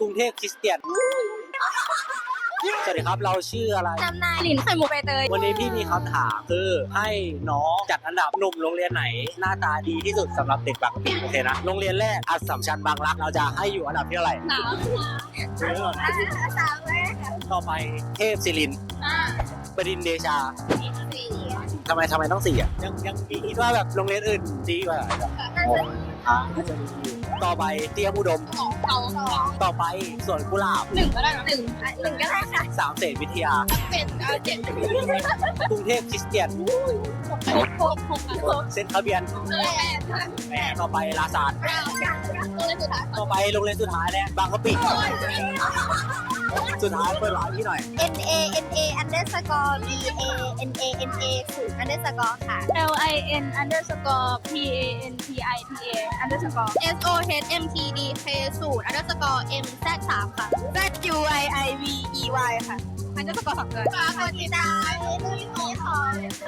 กรุงเทพคริสเตียน สวัสดีครับเราชื่ออะไร จำนายลินไข่มุกใบเตยวันนี้พี่มีคำถามคือให้น้องจัดอันดับหนุ่มโรงเรียนไหน หน้าตาดีที่สุดสำหรับเด็กบางกะปิโอเคนะโรงเรียนแรกอัสสัมชัญบางรักเราจะให้อยู่อันดับที่เท่าไหร่สามเชื่อก่อนสามเลยต่อไปเทพศิรินทร์อ่าบดินทร์เดชาสี่ทำไมทำไมต้องสี่อะยังยังมีคิดว่าแบบโรงเรียนอื่นดีกว่าเหรอ น่าจะอ่าน่าจะมีอยู่ต่อไปเตรียมอุดมสอง สองสองต่อไปสวนกุหลาบหนึ่งก็ได้หนึ่งหนึ่งก็ได้ค่ะสามเสนวิทยาเป็นเอาเจ็ดกรุงเทพคริสเตียนหกหกหกหกเส้นทะเบียนแปดค่ะแหมต่อไปลาซานเก้าเก้าตัวเลขสุดท้ายต่อไปโรงเรียนสุดท้ายเนี่ยบางกะปิสุดท้ายเปิดร้านที่หน่อย N A N A underscore B A N A N A ศูนย์ underscore ค่ะ L I N underscore P A N T I T A underscore S O H M T D K ศูนย์ underscore M Z สามค่ะ Z U I I V E Y ค่ะ underscore สองเลยฝากกดติดตามด้วยค่ะ